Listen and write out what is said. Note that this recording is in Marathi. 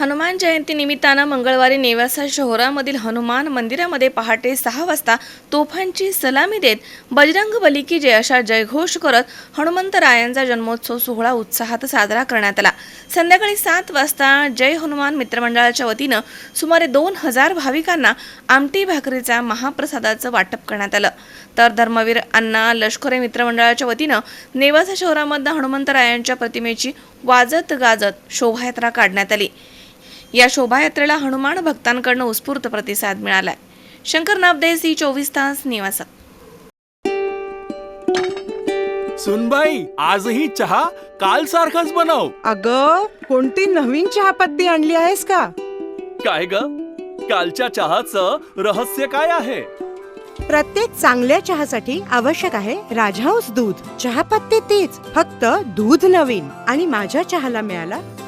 हनुमान जयंती निमित्तानं मंगळवारी नेवासा शहरामधील हनुमान मंदिरामध्ये पहाटे सहा वाजता तोफांची सलामी देत बजरंग बली की जय अशा जयघोष करत हनुमंतरायांचा जन्मोत्सव सोहळा उत्साहात साजरा करण्यात आला. संध्याकाळी सात वाजता जय हनुमान मित्रमंडळाच्या वतीनं सुमारे दोन हजार भाविकांना आमटी भाकरीचा महाप्रसादाचं वाटप करण्यात आलं. तर धर्मवीर अण्णा लष्करे मित्रमंडळाच्या वतीनं नेवासा शहरामधनं हनुमंतरायांच्या प्रतिमेची वाजत गाजत शोभायात्रा काढण्यात आली. या शोभायात्रेला हनुमान भक्तांकडनं उत्स्फूर्त प्रतिसाद मिळालाय. शंकर नामदेव सी चोवीस तास निवासा. सुनबाई आजही चहा काल सारखाच बनव. अग कोणती नवीन चहापत्ती आणली आहेस का? काय ग? कालच्या चहाचं रहस्य काय आहे? प्रत्येक चांगल्या चहासाठी आवश्यक आहे राजहंस दूध. चहापत्ती तीच फक्त दूध नवीन. आणि माझ्या चहाला मिळाला